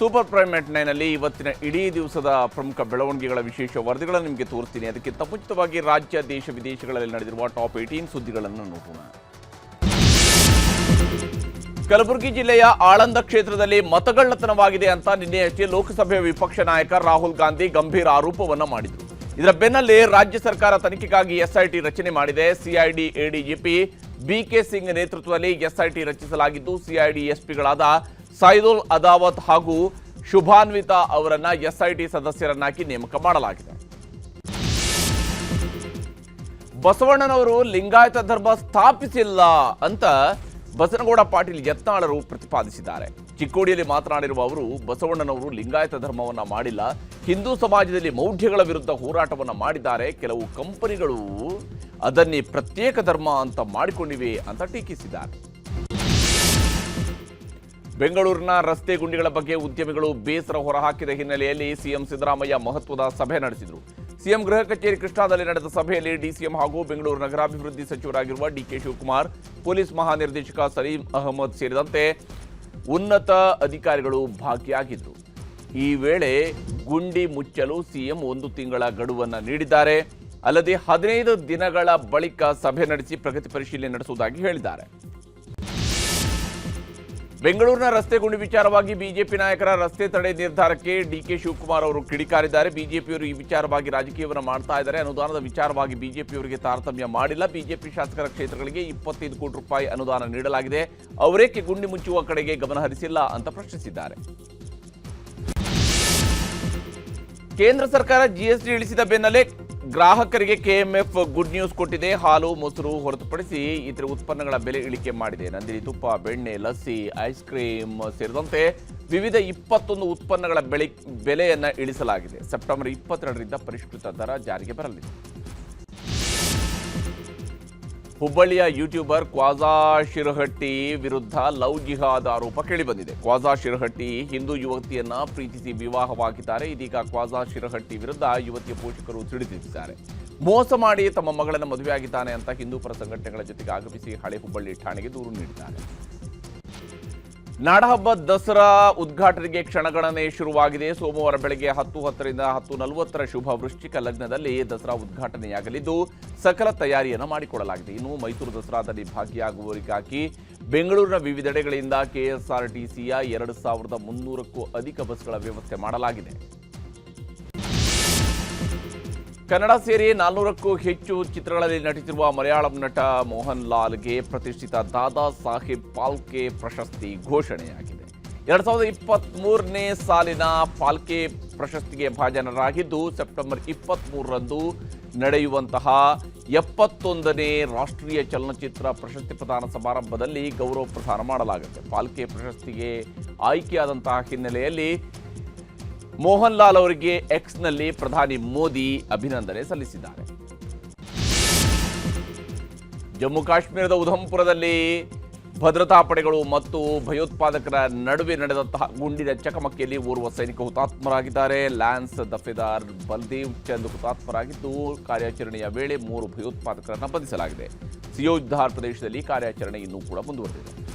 Super prime ನೈನಲ್ಲಿ ಇವತ್ತಿನ ಇಡೀ ದಿವಸದ ಪ್ರಮುಖ ಬೆಳವಣಿಗೆಗಳ ವಿಶೇಷ ವರದಿಗಳನ್ನು ನಿಮಗೆ ತೋರಿಸ್ತೀನಿ. ಅದಕ್ಕೆ ಮುಂಚಿತವಾಗಿ ರಾಜ್ಯ, ದೇಶ, ವಿದೇಶಗಳಲ್ಲಿ ನಡೆದಿರುವ ಟಾಪ್ ಏಯ್ಟೀನ್ ಸುದ್ದಿಗಳನ್ನು ನೋಡೋಣ. ಕಲಬುರಗಿ ಜಿಲ್ಲೆಯ ಆಳಂದ ಕ್ಷೇತ್ರದಲ್ಲಿ ಮತಗಳ್ಳತನವಾಗಿದೆ ಅಂತ ನಿನ್ನೆಯಷ್ಟೇ ಲೋಕಸಭೆ ವಿಪಕ್ಷ ನಾಯಕ ರಾಹುಲ್ ಗಾಂಧಿ ಗಂಭೀರ ಆರೋಪವನ್ನು ಮಾಡಿದರು. ಇದರ ಬೆನ್ನಲ್ಲೇ ರಾಜ್ಯ ಸರ್ಕಾರ ತನಿಖೆಗಾಗಿ ಎಸ್ಐಟಿ ರಚನೆ ಮಾಡಿದೆ. ಸಿಐಡಿ, ಎಡಿಜಿಪಿ ಬಿಕೆ ಸಿಂಗ್ ನೇತೃತ್ವದಲ್ಲಿ ಎಸ್ಐಟಿ ರಚಿಸಲಾಗಿದ್ದು, ಸಿಐಡಿ ಎಸ್ಪಿಗಳಾದ ಸೈದುಲ್ ಅದಾವತ್ ಹಾಗೂ ಶುಭಾನ್ವಿತಾ ಅವರನ್ನ ಎಸ್ಐಟಿ ಸದಸ್ಯರನ್ನಾಗಿ ನೇಮಕ ಮಾಡಲಾಗಿದೆ. ಬಸವಣ್ಣನವರು ಲಿಂಗಾಯತ ಧರ್ಮ ಸ್ಥಾಪಿಸಿಲ್ಲ ಅಂತ ಬಸನಗೌಡ ಪಾಟೀಲ್ ಯತ್ನಾಳರು ಪ್ರತಿಪಾದಿಸಿದ್ದಾರೆ. ಚಿಕ್ಕೋಡಿಯಲ್ಲಿ ಮಾತನಾಡಿರುವ ಅವರು, ಬಸವಣ್ಣನವರು ಲಿಂಗಾಯತ ಧರ್ಮವನ್ನ ಮಾಡಿಲ್ಲ. ಹಿಂದೂ ಸಮಾಜದಲ್ಲಿ ಮೌಢ್ಯಗಳ ವಿರುದ್ಧ ಹೋರಾಟವನ್ನ ಮಾಡಿದ್ದಾರೆ. ಕೆಲವು ಕಂಪನಿಗಳು ಅದನ್ನೇ ಪ್ರತ್ಯೇಕ ಧರ್ಮ ಅಂತ ಮಾಡಿಕೊಂಡಿವೆ ಅಂತ ಟೀಕಿಸಿದ್ದಾರೆ. ಬೆಂಗಳೂರಿನ ರಸ್ತೆ ಗುಂಡಿಗಳ ಬಗ್ಗೆ ಉದ್ಯಮಿಗಳು ಬೇಸರ ಹೊರಹಾಕಿದ ಹಿನ್ನೆಲೆಯಲ್ಲಿ ಸಿಎಂ ಸಿದ್ದರಾಮಯ್ಯ ಮಹತ್ವದ ಸಭೆ ನಡೆಸಿದರು. ಸಿಎಂ ಗೃಹ ಕಚೇರಿ ಕೃಷ್ಣಾದಲ್ಲಿ ನಡೆದ ಸಭೆಯಲ್ಲಿ ಡಿಸಿಎಂ ಹಾಗೂ ಬೆಂಗಳೂರು ನಗರಾಭಿವೃದ್ಧಿ ಸಚಿವರಾಗಿರುವ ಡಿಕೆ ಶಿವಕುಮಾರ್, ಪೊಲೀಸ್ ಮಹಾನಿರ್ದೇಶಕ ಸಲೀಂ ಅಹಮದ್ ಸೇರಿದಂತೆ ಉನ್ನತ ಅಧಿಕಾರಿಗಳು ಭಾಗಿಯಾಗಿದ್ದರು ಈ ವೇಳೆ ಗುಂಡಿ ಮುಚ್ಚಲು ಸಿಎಂ ಒಂದು ತಿಂಗಳ ಗಡುವನ್ನು ನೀಡಿದ್ದಾರೆ. ಅಲ್ಲದೆ ಹದಿನೈದು ದಿನಗಳ ಬಳಿಕ ಸಭೆ ನಡೆಸಿ ಪ್ರಗತಿ ಪರಿಶೀಲನೆ ನಡೆಸುವುದಾಗಿ ಹೇಳಿದ್ದಾರೆ. ಬೆಂಗಳೂರಿನ ರಸ್ತೆ ಗುಂಡಿ ವಿಚಾರವಾಗಿ ಬಿಜೆಪಿ ನಾಯಕರ ರಸ್ತೆ ತಡೆ ನಿರ್ಧಾರಕ್ಕೆ ಡಿಕೆ ಶಿವಕುಮಾರ್ ಅವರು ಕಿಡಿಕಾರಿದ್ದಾರೆ. ಬಿಜೆಪಿಯವರು ಈ ವಿಚಾರವಾಗಿ ರಾಜಕೀಯವನ್ನು ಮಾಡ್ತಾ ಇದ್ದಾರೆ. ಅನುದಾನದ ವಿಚಾರವಾಗಿ ಬಿಜೆಪಿಯವರಿಗೆ ತಾರತಮ್ಯ ಮಾಡಿಲ್ಲ. ಬಿಜೆಪಿ ಶಾಸಕರ ಕ್ಷೇತ್ರಗಳಿಗೆ ಇಪ್ಪತ್ತೈದು ಕೋಟಿ ರೂಪಾಯಿ ಅನುದಾನ ನೀಡಲಾಗಿದೆ. ಅವರೇಕೆ ಗುಂಡಿ ಮುಚ್ಚುವ ಕಡೆಗೆ ಗಮನ ಹರಿಸಿಲ್ಲ ಅಂತ ಪ್ರಶ್ನಿಸಿದ್ದಾರೆ. ಕೇಂದ್ರ ಸರ್ಕಾರ ಜಿಎಸ್ಟಿ ಇಳಿಸಿದ ಬೆನ್ನಲ್ಲೇ ಗ್ರಾಹಕರಿಗೆ ಕೆಎಂಎಫ್ ಗುಡ್ ನ್ಯೂಸ್ ಕೊಟ್ಟಿದೆ. ಹಾಲು, ಮೊಸರು ಹೊರತುಪಡಿಸಿ ಇತರ ಉತ್ಪನ್ನಗಳ ಬೆಲೆ ಇಳಿಕೆ ಮಾಡಿದೆ. ನಂದಿನಿ ತುಪ್ಪ, ಬೆಣ್ಣೆ, ಲಸ್ಸಿ, ಐಸ್ ಕ್ರೀಮ್ ಸೇರಿದಂತೆ ವಿವಿಧ ಇಪ್ಪತ್ತೊಂದು ಉತ್ಪನ್ನಗಳ ಬೆಳೆ ಬೆಲೆಯನ್ನು ಇಳಿಸಲಾಗಿದೆ. ಸೆಪ್ಟೆಂಬರ್ ಇಪ್ಪತ್ತೆರಡರಿಂದ ಪರಿಷ್ಕೃತ ದರ ಜಾರಿಗೆ ಬರಲಿದೆ. ಹುಬ್ಬಳ್ಳಿಯ ಯೂಟ್ಯೂಬರ್ ಕ್ವಾಜಾ ಶಿರಹಟ್ಟಿ ವಿರುದ್ಧ ಲವ್ ಜಿಹಾದ್ ಆರೋಪ ಕೇಳಿಬಂದಿದೆ. ಕ್ವಾಜಾ ಶಿರಹಟ್ಟಿ ಹಿಂದೂ ಯುವತಿಯನ್ನ ಪ್ರೀತಿಸಿ ವಿವಾಹವಾಗಿದ್ದಾರೆ. ಇದೀಗ ಕ್ವಾಜಾ ಶಿರಹಟ್ಟಿ ವಿರುದ್ಧ ಯುವತಿಯ ಪೋಷಕರು ತಿಳಿದಿದ್ದಾರೆ. ಮೋಸ ಮಾಡಿ ತಮ್ಮ ಮಗಳನ್ನು ಮದುವೆಯಾಗಿದ್ದಾನೆ ಅಂತ ಹಿಂದೂ ಪರ ಸಂಘಟನೆಗಳ ಜೊತೆಗೆ ಆಗಮಿಸಿ ಹಳೆ ಹುಬ್ಬಳ್ಳಿ ಠಾಣೆಗೆ ದೂರು ನೀಡಿದ್ದಾರೆ. ನಾಡಹಬ್ಬ ದಸರಾ ಉದ್ಘಾಟನೆಗೆ ಕ್ಷಣಗಣನೆ ಶುರುವಾಗಿದೆ. ಸೋಮವಾರ ಬೆಳಗ್ಗೆ ಹತ್ತು ಹತ್ತರಿಂದ ಹತ್ತು ನಲವತ್ತರ ಶುಭ ವೃಶ್ಚಿಕ ಲಗ್ನದಲ್ಲಿ ದಸರಾ ಉದ್ಘಾಟನೆಯಾಗಲಿದ್ದು, ಸಕಲ ತಯಾರಿಯನ್ನು ಮಾಡಿಕೊಳ್ಳಲಾಗಿದೆ ಇನ್ನು ಮೈಸೂರು ದಸರಾದಲ್ಲಿ ಭಾಗಿಯಾಗುವವರಿಗಾಗಿ ಬೆಂಗಳೂರಿನ ವಿವಿಧೆಡೆಗಳಿಂದ ಕೆಎಸ್ಆರ್ಟಿಸಿಯ ಎರಡು ಸಾವಿರದ ಮುನ್ನೂರಕ್ಕೂ ಅಧಿಕ ಬಸ್ಗಳ ವ್ಯವಸ್ಥೆ ಮಾಡಲಾಗಿದೆ. ಕನ್ನಡ ಸೇರಿ ನಾಲ್ನೂರಕ್ಕೂ ಹೆಚ್ಚು ಚಿತ್ರಗಳಲ್ಲಿ ನಟಿಸಿರುವ ಮಲಯಾಳಂ ನಟ ಮೋಹನ್ ಲಾಲ್ಗೆ ಪ್ರತಿಷ್ಠಿತ ದಾದಾ ಸಾಹೇಬ್ ಪಾಲ್ಕೆ ಪ್ರಶಸ್ತಿ ಘೋಷಣೆಯಾಗಿದೆ. ಎರಡ್ ಸಾವಿರದ ಇಪ್ಪತ್ತ್ ಸಾಲಿನ ಪಾಲ್ಕೆ ಪ್ರಶಸ್ತಿಗೆ ಭಾಜನರಾಗಿದ್ದು ಸೆಪ್ಟೆಂಬರ್ ಇಪ್ಪತ್ತ್ ನಡೆಯುವಂತಹ ಎಪ್ಪತ್ತೊಂದನೇ ರಾಷ್ಟ್ರೀಯ ಚಲನಚಿತ್ರ ಪ್ರಶಸ್ತಿ ಪ್ರದಾನ ಸಮಾರಂಭದಲ್ಲಿ ಗೌರವ ಪ್ರದಾನ ಮಾಡಲಾಗುತ್ತೆ. ಪಾಲ್ಕೆ ಪ್ರಶಸ್ತಿಗೆ ಆಯ್ಕೆಯಾದಂತಹ ಹಿನ್ನೆಲೆಯಲ್ಲಿ ಮೋಹನ್ ಲಾಲ್ ಅವರಿಗೆ ಎಕ್ಸ್ನಲ್ಲಿ ಪ್ರಧಾನಿ ಮೋದಿ ಅಭಿನಂದನೆ ಸಲ್ಲಿಸಿದ್ದಾರೆ. ಜಮ್ಮು ಕಾಶ್ಮೀರದ ಉಧಂಪುರದಲ್ಲಿ ಭದ್ರತಾ ಪಡೆಗಳು ಮತ್ತು ಭಯೋತ್ಪಾದಕರ ನಡುವೆ ನಡೆದಂತಹ ಗುಂಡಿನ ಚಕಮಕಿಯಲ್ಲಿ ಓರ್ವ ಸೈನಿಕ ಹುತಾತ್ಮರಾಗಿದ್ದಾರೆ. ಲ್ಯಾನ್ಸ್ ದಫೆದಾರ್ ಬಲ್ದೇವ್ ಚಂದ್ ಹುತಾತ್ಮರಾಗಿದ್ದು, ಕಾರ್ಯಾಚರಣೆಯ ವೇಳೆ ಮೂರು ಭಯೋತ್ಪಾದಕರನ್ನು ಬಂಧಿಸಲಾಗಿದೆ. ಸಿಯೋಧಾರ್ ಪ್ರದೇಶದಲ್ಲಿ ಕಾರ್ಯಾಚರಣೆ ಇನ್ನೂ ಕೂಡ ಮುಂದುವರೆದಿದೆ.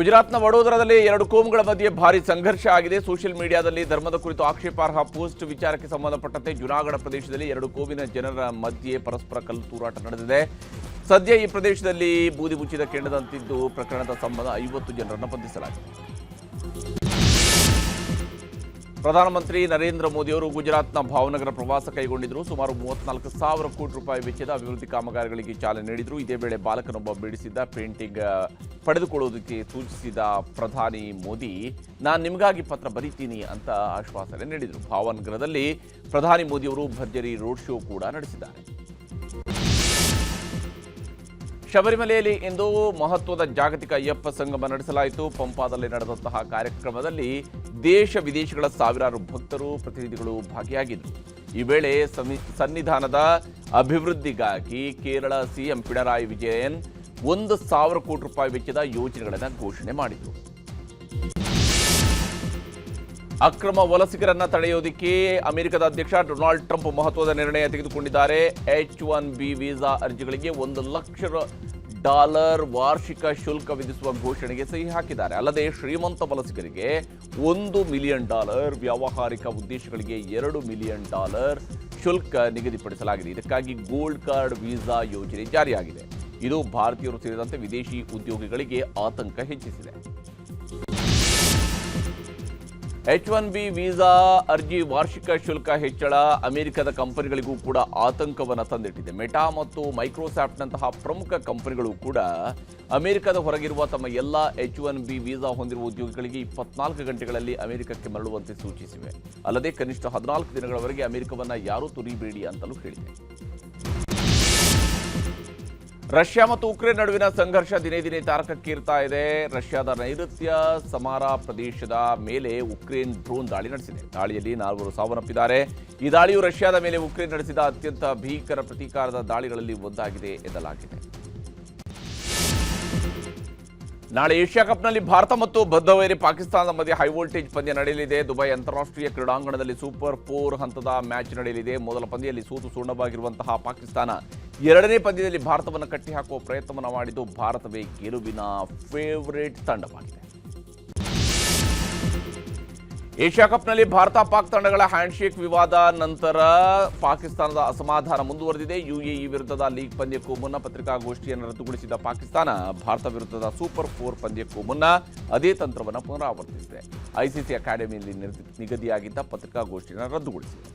ಗುಜರಾತ್ನ ವಡೋದರದಲ್ಲಿ ಎರಡು ಕೋಮುಗಳ ಮಧ್ಯೆ ಭಾರಿ ಸಂಘರ್ಷ ಆಗಿದೆ. ಸೋಷಿಯಲ್ ಮೀಡಿಯಾದಲ್ಲಿ ಧರ್ಮದ ಕುರಿತು ಆಕ್ಷೇಪಾರ್ಹ ಪೋಸ್ಟ್ ವಿಚಾರಕ್ಕೆ ಸಂಬಂಧಪಟ್ಟಂತೆ ಜುನಾಗಢ ಪ್ರದೇಶದಲ್ಲಿ ಎರಡು ಕೋಮಿನ ಜನರ ಮಧ್ಯೆ ಪರಸ್ಪರ ಕಲ್ಲು ತೂರಾಟ ನಡೆದಿದೆ. ಸದ್ಯ ಈ ಪ್ರದೇಶದಲ್ಲಿ ಬೂದಿ ಮುಚ್ಚಿದ ಕೆಂಡದಂತಿದ್ದು ಪ್ರಕರಣದ ಸಂಬಂಧ ಐವತ್ತು ಜನರನ್ನು ಬಂಧಿಸಲಾಗಿದೆ. ಪ್ರಧಾನಮಂತ್ರಿ ನರೇಂದ್ರ ಮೋದಿಯವರು ಗುಜರಾತ್ನ ಭಾವನಗರ ಪ್ರವಾಸ ಕೈಗೊಂಡಿದ್ದರು. ಸುಮಾರು ಮೂವತ್ನಾಲ್ಕು ಸಾವಿರ ಕೋಟಿ ರೂಪಾಯಿ ವೆಚ್ಚದ ಅಭಿವೃದ್ಧಿ ಕಾಮಗಾರಿಗಳಿಗೆ ಚಾಲನೆ ನೀಡಿದರು. ಇದೇ ವೇಳೆ ಬಾಲಕನೊಬ್ಬ ಬಿಡಿಸಿದ್ದ ಪೇಂಟಿಂಗ್ ಪಡೆದುಕೊಳ್ಳುವುದಕ್ಕೆ ಸೂಚಿಸಿದ ಪ್ರಧಾನಿ ಮೋದಿ, ನಾನು ನಿಮಗಾಗಿ ಪತ್ರ ಬರೀತೀನಿ ಅಂತ ಆಶ್ವಾಸನೆ ನೀಡಿದರು. ಭಾವನಗರದಲ್ಲಿ ಪ್ರಧಾನಿ ಮೋದಿಯವರು ಭರ್ಜರಿ ರೋಡ್ ಶೋ ಕೂಡ ನಡೆಸಿದ್ದಾರೆ. ಶಬರಿಮಲೆಯಲ್ಲಿ ಇಂದು ಮಹತ್ವದ ಜಾಗತಿಕ ಅಯ್ಯಪ್ಪ ಸಂಗಮ ನಡೆಸಲಾಯಿತು. ಪಂಪಾದಲ್ಲಿ ನಡೆದಂತಹ ಕಾರ್ಯಕ್ರಮದಲ್ಲಿ ದೇಶ ವಿದೇಶಗಳ ಸಾವಿರಾರು ಭಕ್ತರು, ಪ್ರತಿನಿಧಿಗಳು ಭಾಗಿಯಾಗಿದ್ದರು ಈ ವೇಳೆ ಸನ್ನಿ- ಸನ್ನಿಧಾನದ ಅಭಿವೃದ್ಧಿಗಾಗಿ ಕೇರಳ ಸಿಎಂ ಪಿಣರಾಯಿ ವಿಜಯನ್ ಒಂದು ಸಾವಿರ ಕೋಟಿ ರೂಪಾಯಿ ವೆಚ್ಚದ ಯೋಜನೆಗಳನ್ನು ಘೋಷಣೆ ಮಾಡಿದರು. ಅಕ್ರಮ ವಲಸಿಗರನ್ನ ತಡೆಯೋದಕ್ಕೆ ಅಮೆರಿಕದ ಅಧ್ಯಕ್ಷ ಡೊನಾಲ್ಡ್ ಟ್ರಂಪ್ ಮಹತ್ವದ ನಿರ್ಣಯ ತೆಗೆದುಕೊಂಡಿದ್ದಾರೆ. ಎಚ್ ಒನ್ ಬಿ ವೀಸಾ ಅರ್ಜಿಗಳಿಗೆ ಒಂದು ಲಕ್ಷ ಡಾಲರ್ ವಾರ್ಷಿಕ ಶುಲ್ಕ ವಿಧಿಸುವ ಘೋಷಣೆಗೆ ಸಹಿ ಹಾಕಿದ್ದಾರೆ. ಅಲ್ಲದೆ ಶ್ರೀಮಂತ ವಲಸಿಗರಿಗೆ ಒಂದು ಮಿಲಿಯನ್ ಡಾಲರ್, ವ್ಯಾವಹಾರಿಕ ಉದ್ದೇಶಗಳಿಗೆ ಎರಡು ಮಿಲಿಯನ್ ಡಾಲರ್ ಶುಲ್ಕ ನಿಗದಿಪಡಿಸಲಾಗಿದೆ. ಇದಕ್ಕಾಗಿ ಗೋಲ್ಡ್ ಕಾರ್ಡ್ ವೀಸಾ ಯೋಜನೆ ಜಾರಿಯಾಗಿದೆ. ಇದು ಭಾರತೀಯರು ಸೇರಿದಂತೆ ವಿದೇಶಿ ಉದ್ಯೋಗಿಗಳಿಗೆ ಆತಂಕ ಹೆಚ್ಚಿಸಿದೆ. ಎಚ್ ಒನ್ ಬಿ ವೀಸಾ ಅರ್ಜಿ ವಾರ್ಷಿಕ ಶುಲ್ಕ ಹೆಚ್ಚಳ. ಅಮೆರಿಕದ ಕಂಪನಿಗಳಿಗೂ ಕೂಡ ಆತಂಕವನ್ನು ತಂದಿಟ್ಟಿದೆ. ಮೆಟಾ ಮತ್ತು ಮೈಕ್ರೋಸಾಫ್ಟ್ನಂತಹ ಪ್ರಮುಖ ಕಂಪನಿಗಳು ಕೂಡ ಅಮೆರಿಕದ ಹೊರಗಿರುವ ತಮ್ಮ ಎಲ್ಲ ಎಚ್ ಒನ್ ಬಿ ವೀಸಾ ಹೊಂದಿರುವ ಉದ್ಯೋಗಿಗಳಿಗೆ ಇಪ್ಪತ್ನಾಲ್ಕು ಗಂಟೆಗಳಲ್ಲಿ ಅಮೆರಿಕಕ್ಕೆ ಮರಳುವಂತೆ ಸೂಚಿಸಿವೆ. ಅಲ್ಲದೆ ಕನಿಷ್ಠ ಹದಿನಾಲ್ಕು ದಿನಗಳವರೆಗೆ ಅಮೆರಿಕವನ್ನು ಯಾರೂ ತುರಿಬೇಡಿ ಅಂತಲೂ ಹೇಳಿದೆ. ರಷ್ಯಾ ಮತ್ತು ಉಕ್ರೇನ್ ನಡುವಿನ ಸಂಘರ್ಷ ದಿನೇ ದಿನೇ ತಾರಕಕ್ಕೇರ್ತಾ ಇದೆ. ರಷ್ಯಾದ ನೈಋತ್ಯ ಸಮಾರ ಪ್ರದೇಶದ ಮೇಲೆ ಉಕ್ರೇನ್ ಡ್ರೋನ್ ದಾಳಿ ನಡೆಸಿದೆ. ದಾಳಿಯಲ್ಲಿ ನಾಲ್ವರು ಸಾವನ್ನಪ್ಪಿದ್ದಾರೆ. ಈ ದಾಳಿಯು ರಷ್ಯಾದ ಮೇಲೆ ಉಕ್ರೇನ್ ನಡೆಸಿದ ಅತ್ಯಂತ ಭೀಕರ ಪ್ರತೀಕಾರದ ದಾಳಿಗಳಲ್ಲಿ ಒಂದಾಗಿದೆ ಎನ್ನಲಾಗಿದೆ. ನಾಳೆ ಏಷ್ಯಾ ಕಪ್ನಲ್ಲಿ ಭಾರತ ಮತ್ತು ಬದ್ಧವೈರಿ ಪಾಕಿಸ್ತಾನದ ಮಧ್ಯೆ ಹೈವೋಲ್ಟೇಜ್ ಪಂದ್ಯ ನಡೆಯಲಿದೆ. ದುಬೈ ಅಂತಾರಾಷ್ಟ್ರೀಯ ಕ್ರೀಡಾಂಗಣದಲ್ಲಿ ಸೂಪರ್ ಫೋರ್ ಹಂತದ ಮ್ಯಾಚ್ ನಡೆಯಲಿದೆ. ಮೊದಲ ಪಂದ್ಯದಲ್ಲಿ ಸೋತು ಸೂರ್ಣವಾಗಿರುವಂತಹ ಪಾಕಿಸ್ತಾನ ಎರಡನೇ ಪಂದ್ಯದಲ್ಲಿ ಭಾರತವನ್ನು ಕಟ್ಟಿಹಾಕುವ ಪ್ರಯತ್ನವನ್ನು ಮಾಡಿದ್ದು ಭಾರತವೇ ಗೆಲುವಿನ ಫೇವರೇಟ್ ತಂಡವಾಗಿದೆ. ಏಷ್ಯಾ ಕಪ್ನಲ್ಲಿ ಭಾರತ ಪಾಕ್ ತಂಡಗಳ ಹ್ಯಾಂಡ್ಶೇಕ್ ವಿವಾದ ನಂತರ ಪಾಕಿಸ್ತಾನದ ಅಸಮಾಧಾನ ಮುಂದುವರೆದಿದೆ. ಯುಎಇ ವಿರುದ್ಧದ ಲೀಗ್ ಪಂದ್ಯಕ್ಕೂ ಮುನ್ನ ಪತ್ರಿಕಾಗೋಷ್ಠಿಯನ್ನು ರದ್ದುಗೊಳಿಸಿದ ಪಾಕಿಸ್ತಾನ ಭಾರತ ವಿರುದ್ಧದ ಸೂಪರ್ ಫೋರ್ ಪಂದ್ಯಕ್ಕೂ ಮುನ್ನ ಅದೇ ತಂತ್ರವನ್ನು ಪುನರಾವರ್ತಿಸಿದೆ. ಐಸಿಸಿ ಅಕಾಡೆಮಿಯಲ್ಲಿ ನಿಗದಿಯಾಗಿದ್ದ ಪತ್ರಿಕಾಗೋಷ್ಠಿಯನ್ನು ರದ್ದುಗೊಳಿಸಿದೆ.